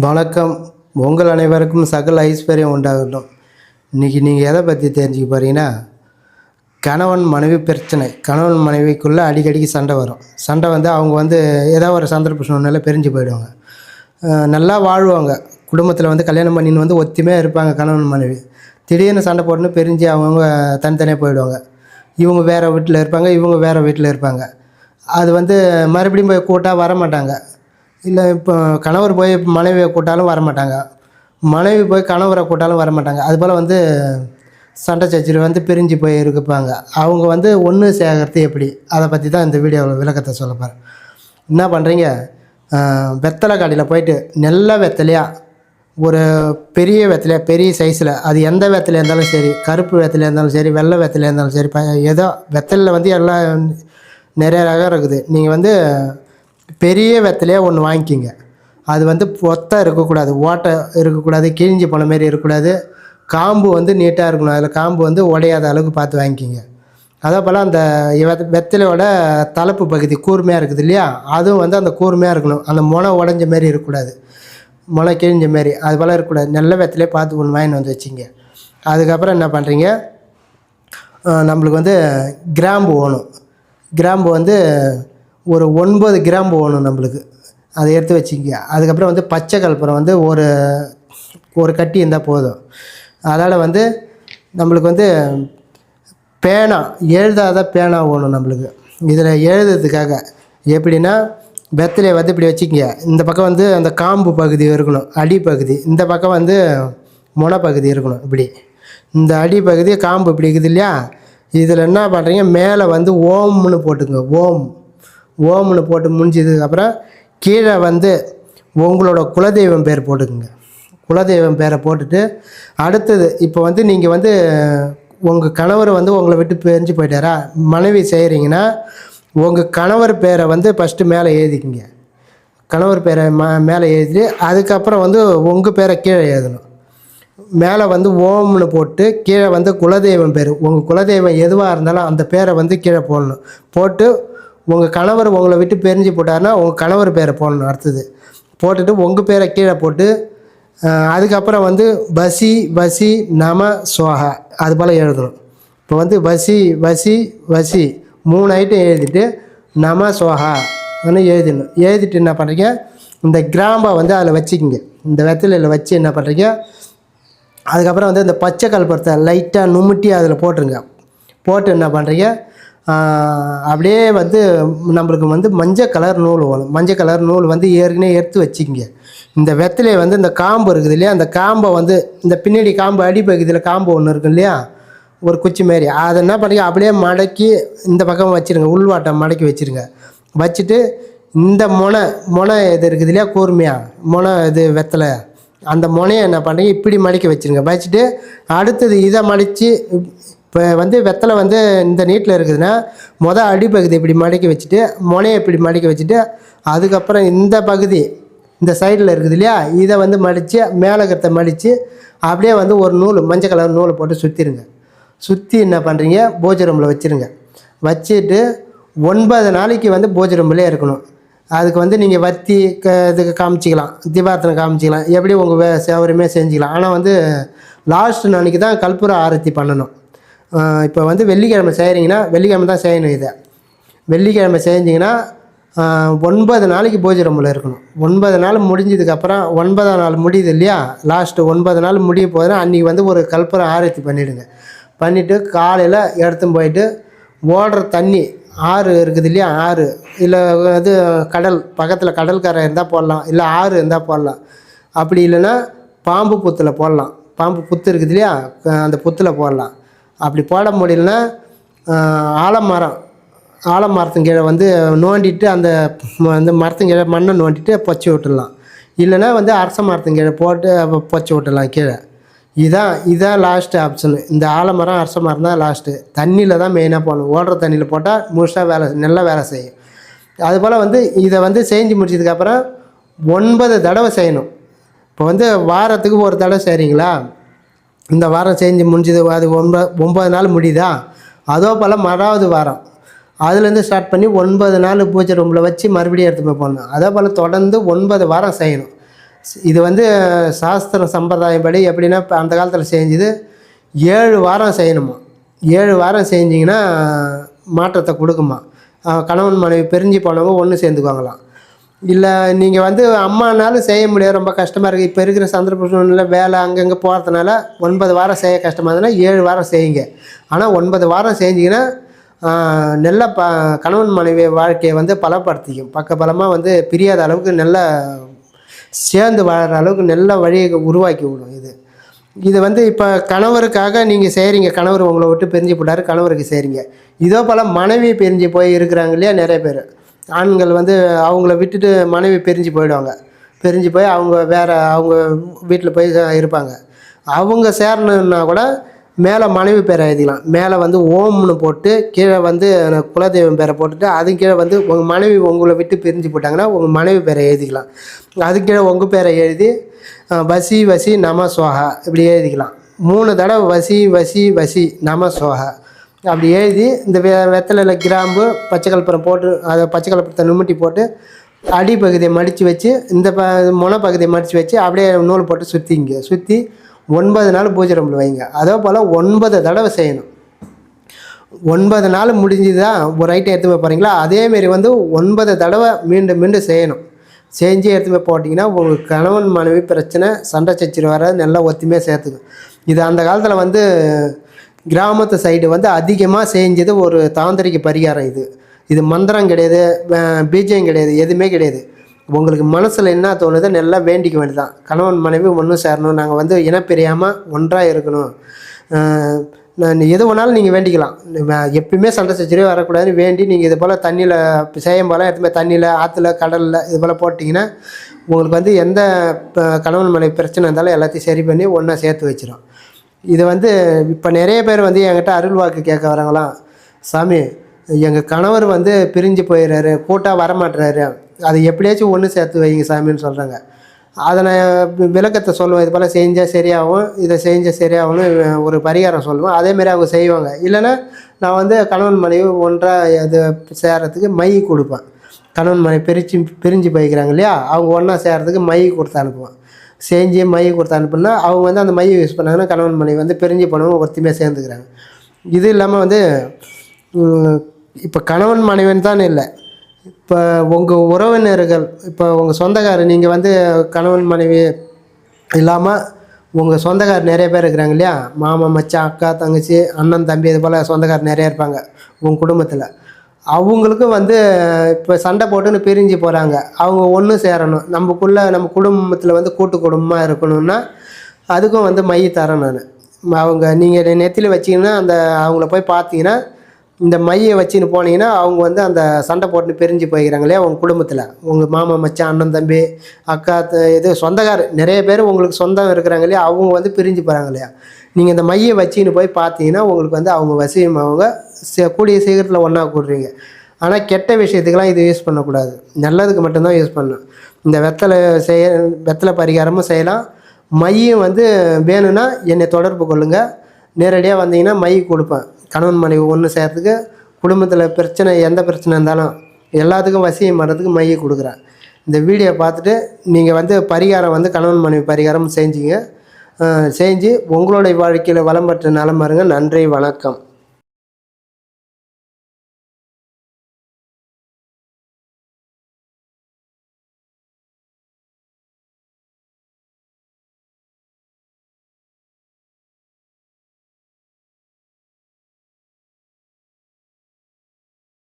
வணக்கம். உங்கள் அனைவருக்கும் சகல ஐஸ்வர்யம் உண்டாகட்டும். இன்றைக்கி நீங்கள் எதை பற்றி தெரிஞ்சுக்க போகிறீங்கன்னா கணவன் மனைவி பிரச்சனை. கணவன் மனைவிக்குள்ளே அடிக்கடிக்கு சண்டை வரும். சண்டை வந்து அவங்க வந்து ஏதாவது ஒரு சந்தர்ப்ப சூழ்நிலை பிரிஞ்சு போயிடுவாங்க. நல்லா வாழ்வாங்க. குடும்பத்தில் வந்து கல்யாணம் பண்ணின்னு வந்து ஒத்துமையாக இருப்பாங்க கணவன் மனைவி. திடீர்னு சண்டை போட்டுன்னு பிரிஞ்சு அவங்கவுங்க தனித்தனியாக போயிடுவாங்க. இவங்க வேறு வீட்டில் இருப்பாங்க இவங்க வேறு வீட்டில் இருப்பாங்க. அது வந்து மறுபடியும் போய் கூட்டாக வர மாட்டாங்க இல்லை இப்போ கணவர் போய் மனைவியை கூட்டாலும் வர மாட்டாங்க மனைவி போய் கணவரை கூட்டாலும் வர மாட்டாங்க அதுபோல் வந்து சண்டை சச்சரவு வந்து பிரிஞ்சு போய் இருப்பாங்க அவங்க வந்து ஒன்று சேர்க்கறது எப்படி? அதை பற்றி தான் இந்த வீடியோவில் விளக்கத்தை சொல்ல போகிறேன் என்ன பண்ணுறீங்க வெத்தலை காடியில் போயிட்டு நல்ல வெத்தலையாக ஒரு பெரிய வெத்தலையாக பெரிய சைஸில் அது எந்த வெத்தலையாக இருந்தாலும் சரி கருப்பு வெத்தலையாக இருந்தாலும் சரி வெள்ளை வெத்தலையாக இருந்தாலும் சரி ப ஏதோ வெத்தலையில் வந்து எல்லாம் நிறைய ரகம் இருக்குது. நீங்கள் வந்து பெரிய வெத்தலையாக ஒன்று வாங்கிக்கிங்க. அது வந்து பொத்தாக இருக்கக்கூடாது ஓட்டை இருக்கக்கூடாது கிழிஞ்சு போன மாதிரி இருக்கக்கூடாது. காம்பு வந்து நீட்டாக இருக்கணும். அதில் காம்பு வந்து உடையாத அளவுக்கு பார்த்து வாங்கிக்கிங்க. அதே போல் அந்த வெத்தலையோட தலைப்பு பகுதி கூர்மையாக இருக்குது இல்லையா? அதுவும் வந்து அந்த கூர்மையாக இருக்கணும். அந்த முனை உடஞ்ச மாரி இருக்கக்கூடாது. முளை கிழிஞ்ச மாரி அது போல் இருக்கக்கூடாது. நல்ல வெத்தலையே பார்த்து ஒன்று வாங்கிட்டு வந்து வச்சிங்க அதுக்கப்புறம் என்ன பண்ணுறீங்க நம்மளுக்கு வந்து கிராம்பு வேணும். கிராம்பு வந்து ஒரு ஒன்பது கிராம்பு போகணும் நம்மளுக்கு. அதை எடுத்து வச்சுக்க அதுக்கப்புறம் வந்து பச்சை கற்பூரம் வந்து ஒரு ஒரு கட்டி இருந்தால் போதும். அதனால் வந்து நம்மளுக்கு வந்து பேனா எழுதாத பேனா ஓணும் நம்மளுக்கு. இதில் எழுதுறதுக்காக. எப்படின்னா வெத்திலையை வந்து இப்படி வச்சுக்கங்க. இந்த பக்கம் வந்து அந்த காம்பு பகுதி இருக்கணும் அடி பகுதி. இந்த பக்கம் வந்து முனை பகுதி இருக்கணும் இப்படி. இந்த அடி பகுதி காம்பு இப்படி இருக்குது இல்லையா? இதில் என்ன பண்ணுறீங்க மேலே வந்து ஓம்னு போட்டுங்க ஓம். ஓம்னு போட்டு முடிஞ்சதுக்கப்புறம் கீழே வந்து உங்களோட குலதெய்வம் பேர் போட்டுக்குங்க. குலதெய்வம் பேரை போட்டுட்டு அடுத்தது இப்போ வந்து நீங்கள் வந்து உங்கள் கணவர் வந்து உங்களை விட்டு பிரிஞ்சு போயிட்டாரா? மனைவி செய்கிறீங்கன்னா உங்கள் கணவர் பேரை வந்து ஃபஸ்ட்டு மேலே எழுதிக்கிங்க. கணவர் பேரை ம மேலே எழுதிட்டு அதுக்கப்புறம் வந்து உங்கள் பேரை கீழே எழுதணும். மேலே வந்து ஓம்னு போட்டு கீழே வந்து குலதெய்வம் பேர். உங்கள் குலதெய்வம் எதுவாக இருந்தாலும் அந்த பேரை வந்து கீழே போடணும். போட்டு உங்கள் கணவர் உங்களை விட்டு பிரிஞ்சு போட்டாருன்னா உங்கள் கணவர் பேரை போடணும் அடுத்தது. போட்டுட்டு உங்கள் பேரை கீழே போட்டு அதுக்கப்புறம் வந்து பசி வசி நம சோஹா அது போல் எழுதணும். இப்போ வந்து வசி வசி வசி. மூணு ஐட்டம் எழுதிட்டு நம சோஹா எழுதிடணும். எழுதிட்டு என்ன பண்ணுறீங்க இந்த கிராம்பை வந்து அதில் வச்சுக்கிங்க. இந்த வெத்தலையில் வச்சு என்ன பண்ணுறீங்க அதுக்கப்புறம் வந்து இந்த பச்சை கல்பரத்தை லைட்டாக நுமுட்டி அதில் போட்டுருங்க. போட்டு என்ன பண்ணுறீங்க அப்படியே வந்து நம்மளுக்கு வந்து மஞ்சள் கலர் நூல் வேணும். மஞ்சள் கலர் நூல் வந்து ஏற்கனவே எடுத்து வச்சுக்கிங்க இந்த வெத்தலையை வந்து இந்த காம்பு இருக்குது இல்லையா? அந்த காம்பை வந்து இந்த பின்னாடி காம்பு அடிப்பகுதியில் காம்பு ஒன்று இருக்கு இல்லையா? ஒரு குச்சி மாரி அதை என்ன பண்ணுறீங்க அப்படியே மடக்கி இந்த பக்கம் வச்சுருங்க. உள்வாட்டம் மடக்கி வச்சுருங்க. வச்சுட்டு இந்த முனை முனை இது இருக்குது இல்லையா? கூர்மையாக முனை இது வெத்தலை. அந்த முனையை என்ன பண்ணுறீங்க இப்படி மடிக்க வச்சுருங்க. வச்சுட்டு அடுத்தது இதை மடித்து இப்போ வந்து வெத்தலை வந்து இந்த நீட்டில் இருக்குதுன்னா மொதல் அடிப்பகுதி இப்படி மடக்கி வச்சுட்டு முனையை இப்படி மடக்கி வச்சுட்டு அதுக்கப்புறம் இந்த பகுதி இந்த சைடில் இருக்குது இல்லையா இதை வந்து மடித்து மேலே மடித்து அப்படியே வந்து ஒரு நூல் மஞ்சள் கலர் நூலை போட்டு சுற்றிடுங்க சுற்றி என்ன பண்ணுறீங்க பூஜை ரூமில் வச்சுருங்க. வச்சுட்டு ஒன்பது நாளைக்கு வந்து பூஜை ரூம்லேயே இருக்கணும். அதுக்கு வந்து நீங்கள் வத்தி க இதுக்கு காமிச்சிக்கலாம். தீபார்த்தனை காமிச்சிக்கலாம். எப்படி உங்கள் வே சௌகரியமே செஞ்சுக்கலாம். ஆனால் வந்து லாஸ்ட் நாளைக்கு தான் கற்பூர ஆரத்தி பண்ணணும். இப்போ வந்து வெள்ளிக்கிழமை செய்கிறீங்கன்னா வெள்ளிக்கிழமை தான் செய்யணும் இதை. வெள்ளிக்கிழமை செஞ்சிங்கன்னா ஒன்பது நாளைக்கு பூஜை ரூமில் இருக்கணும். ஒன்பது நாள் முடிஞ்சதுக்கப்புறம் ஒன்பதாம் நாள் முடியுது இல்லையா? லாஸ்ட்டு ஒன்பது நாள் முடிய போதுன்னா அன்றைக்கி வந்து ஒரு கற்பூரம் ஆரத்தி பண்ணிவிடுங்க பண்ணிவிட்டு காலையில் எடுத்துன்னு போயிட்டு ஓடுற தண்ணி ஆறு இருக்குது இல்லையா? ஆறு. இல்லை இது கடல் பக்கத்தில் கடல்கரை இருந்தால் போடலாம். இல்லை ஆறு இருந்தால் போடலாம். அப்படி இல்லைன்னா பாம்பு புத்தில் போடலாம். பாம்பு புத்து இருக்குது இல்லையா? அந்த புத்தில் போடலாம். அப்படி போட முடியலன்னா ஆலமரம் ஆலமரத்தின் கீழே வந்து நோண்டிட்டு அந்த அந்த மரத்தின் கீழே மண்ணை நோண்டிட்டு பொச்சி விட்டுடலாம். இல்லைன்னா வந்து அரச மரத்தின் கீழே போட்டு அப்ப பொச்சி விட்டுடலாம் கீழே. இதான் இதான் லாஸ்ட்டு ஆப்ஷனு இந்த ஆலமரம் அரச மரம் தான் லாஸ்ட்டு தண்ணியில் தான் மெயினாக போடணும். ஓடுற தண்ணியில் போட்டால் முழுசாக வேலை நல்லா வேலை செய்யும். அதுபோல் வந்து இதை வந்து செஞ்சு முடிச்சதுக்கப்புறம் ஒன்பது தடவை செய்யணும். இப்போ வந்து வாரத்துக்கு ஒரு தடவை செய்கிறீங்களா இந்த வாரம் செஞ்சு முடிஞ்சது அது ஒன்பது ஒம்பது நாள் முடியுதா? அதோ போல் மறாவது வாரம். அதுலேருந்து ஸ்டார்ட் பண்ணி ஒன்பது நாள் பூஜை ரூமில் வச்சு மறுபடியும் எடுத்து போய் போடணும் அதே போல் தொடர்ந்து ஒன்பது வாரம் செய்யணும். இது வந்து சாஸ்திரம் சம்பிரதாயப்படி எப்படின்னா இப்போ அந்த காலத்தில் செஞ்சது ஏழு வாரம் செய்யணுமா? ஏழு வாரம் செஞ்சிங்கன்னா மாற்றத்தை கொடுக்குமா? கணவன் மனைவி பிரிஞ்சு போனவங்க ஒன்று சேர்ந்துக்குவாங்களாம். இல்லை நீங்கள் வந்து அம்மானாலும் செய்ய முடியாது. ரொம்ப கஷ்டமாக இருக்குது இப்போ இருக்கிற சந்தர்ப்ப சூழ்நிலை வேலை அங்கங்கே போகிறதுனால ஒன்பது வாரம் செய்ய கஷ்டமாக இருந்ததுன்னா ஏழு வாரம் செய்யுங்க. ஆனால் ஒன்பது வாரம் செஞ்சிங்கன்னா நல்ல ப கணவன் மனைவி வாழ்க்கையை வந்து பலப்படுத்திக்கும். பக்கபலமாக வந்து பிரியாத அளவுக்கு நல்ல சேர்ந்து வாழற அளவுக்கு நல்ல வழியை உருவாக்கி விடும் இது. இது வந்து இப்போ கணவருக்காக நீங்கள் செய்கிறீங்க கணவர் உங்களை விட்டு பிரிஞ்சு போட்டாரு. கணவருக்கு செய்கிறீங்க இதோ போல் மனைவி பிரிஞ்சு போய் இருக்கிறாங்க இல்லையா? நிறைய பேர். ஆண்கள் வந்து அவங்கள விட்டுட்டு மனைவி பிரிஞ்சு போயிடுவாங்க. பிரிஞ்சு போய் அவங்க வேறு அவங்க வீட்டில் போய் இருப்பாங்க. அவங்க சேரணுன்னா கூட மேலே மனைவி பேரை எழுதிக்கலாம். மேலே வந்து ஓம்னு போட்டு கீழே வந்து குலதெய்வம் பேரை போட்டுட்டு அது கீழே வந்து உங்கள் மனைவி உங்களை விட்டு பிரிஞ்சு போட்டாங்கன்னா உங்கள் மனைவி பேரை எழுதிக்கலாம். அது கீழே உங்கள் பேரை எழுதி வசி வசி நம சோஹா இப்படி எழுதிக்கலாம். மூணு தடவை வசி வசி வசி நம சோஹா. அப்படி எழுதி இந்த வெ வெத்தலையில் கிராம்பு பச்சை கலப்பரம் போட்டு அதை பச்சை கலப்பரத்தை நுமிட்டி போட்டு அடிப்பகுதியை மடித்து வச்சு இந்த ப முனை பகுதியை மடித்து வச்சு அப்படியே நூல் போட்டு சுற்றிங்க சுற்றி ஒன்பது நாள் பூஜை ரூமில் வைங்க. அதே போல் ஒன்பது தடவை செய்யணும். ஒன்பது நாள் முடிஞ்சுதா ஒரு ஐட்டம் எடுத்து போய் போகிறீங்களா அதேமாரி வந்து ஒன்பது தடவை மீண்டும் மீண்டும் செய்யணும். செஞ்சு எடுத்து போய் போட்டிங்கன்னா உங்கள் கணவன் மனைவி பிரச்சனை சண்டை சச்சரவு வர நல்லா ஒத்துமையாக சேர்த்துக்கும். இது அந்த காலத்தில் வந்து கிராமத்து சைடு வந்து அதிகமாக செஞ்சது ஒரு தாந்திரிக பரிகாரம் இது. இது மந்திரம் கிடையாது பீஜம் கிடையாது எதுவுமே கிடையாது. உங்களுக்கு மனசில் என்ன தோணுதோ நல்லா வேண்டிக்க வேண்டியதான் கணவன் மனைவி ஒன்றும் சேரணும் நாங்கள் வந்து இனப்பிரியாமல் ஒன்றாக இருக்கணும். நான் எது வேணாலும் நீங்கள் வேண்டிக்கலாம். எப்பயுமே சண்டை சச்சரவே வரக்கூடாதுன்னு வேண்டி நீங்கள் இது போல் தண்ணியில் செய்யும் போல் எடுத்து போய் தண்ணியில் ஆற்றுல கடலில் இது போல் போட்டிங்கன்னா உங்களுக்கு வந்து எந்த கணவன் மனைவி பிரச்சனை இருந்தாலும் எல்லாத்தையும் சரி பண்ணி ஒன்றா சேர்த்து வச்சிடும் இது வந்து இப்போ நிறைய பேர் வந்து என்கிட்ட அருள் வாக்கு கேட்க வராங்களாம். சாமி எங்கள் கணவர் வந்து பிரிஞ்சு போயிடுறாரு கூட்டாக வரமாட்டுறாரு அதை எப்படியாச்சும் ஒன்று சேர்த்து வைங்க சாமின்னு சொல்கிறாங்க அதை நான் விளக்கத்தை சொல்லுவேன். இது போல் செஞ்சால் சரியாகும் இதை செஞ்சால் சரியாகும்னு ஒரு பரிகாரம் சொல்லுவேன். அதேமாரி அவங்க செய்வாங்க. இல்லைன்னா நான் வந்து கணவன் மனைவி ஒன்றாக அது சேர்கிறதுக்கு மை கொடுப்பேன். கணவன் மனைவி பிரித்து பிரிஞ்சு போய்க்கிறாங்க இல்லையா? அவங்க ஒன்றா சேர்கிறதுக்கு மை கொடுத்து அனுப்புவேன். செஞ்சு மைய கொடுத்து அனுப்புனா அவங்க வந்து அந்த மையை யூஸ் பண்ணாங்கன்னா கணவன் மனைவி வந்து பிரிஞ்சு போனவங்க ஒருத்தையுமே சேர்ந்துக்கிறாங்க. இது இல்லாமல் வந்து இப்போ கணவன் மனைவின்னு தான் இல்லை. இப்போ உங்கள் உறவினர்கள் இப்போ உங்கள் சொந்தக்காரர் நீங்கள் வந்து கணவன் மனைவி இல்லாமல் உங்கள் சொந்தக்காரர் நிறைய பேர் இருக்கிறாங்க இல்லையா? மாமா மச்சான் அக்கா தங்கச்சி அண்ணன் தம்பி இது போல் சொந்தக்காரர் நிறைய இருப்பாங்க உங்கள் குடும்பத்தில். அவங்களுக்கும் வந்து இப்போ சண்டை போட்டுன்னு பிரிஞ்சு போகிறாங்க அவங்க ஒன்று சேரணும். நமக்குள்ளே நம்ம குடும்பத்தில் வந்து கூட்டு குடும்பமாக இருக்கணும்னா அதுக்கும் வந்து மை தரேன் நான். அவங்க நீங்கள் நெத்தியில் வச்சிங்கன்னா அந்த அவங்கள போய் பார்த்தீங்கன்னா இந்த மையை வச்சுன்னு போனீங்கன்னா அவங்க வந்து அந்த சண்டை போட்டுன்னு பிரிஞ்சு போய்க்கிறாங்க இல்லையா உங்கள் குடும்பத்தில். உங்கள் மாமா மச்சான் அண்ணன் தம்பி அக்கா த- இது சொந்தக்கார் நிறைய பேர் உங்களுக்கு சொந்தம் இருக்கிறாங்க இல்லையா அவங்க வந்து பிரிஞ்சு போகிறாங்க இல்லையா. நீங்கள் இந்த மையை வச்சுன்னு போய் பார்த்தீங்கன்னா உங்களுக்கு வந்து அவங்க வசியம் அவங்க சே- கூடிய சீக்கிரத்தில் ஒன்றா கூடுறீங்க. ஆனால் கெட்ட விஷயத்துக்கெல்லாம் இது யூஸ் பண்ணக்கூடாது. நல்லதுக்கு மட்டும்தான் யூஸ் பண்ணணும். இந்த வெத்தலை செய்ய வெத்தலை பரிகாரமும் செய்யலாம். மையும் வந்து வேணும்னா என்னை தொடர்பு கொள்ளுங்கள் நேரடியாக வந்தீங்கன்னா மை கொடுப்பேன். கணவன் மனைவி ஒன்று சேர்த்துக்கு குடும்பத்தில் பிரச்சனை எந்த பிரச்சனை இருந்தாலும் எல்லாத்துக்கும் வசியம் பண்ணுறதுக்கு மைய கொடுக்குறேன். இந்த வீடியோ பார்த்துட்டு நீங்கள் வந்து பரிகாரம் வந்து கணவன் மனைவி பரிகாரம் செஞ்சுங்க. செஞ்சு உங்களுடைய வாழ்க்கையில் வளம் பெற்ற நலம் பாருங்கள் நன்றி வணக்கம்.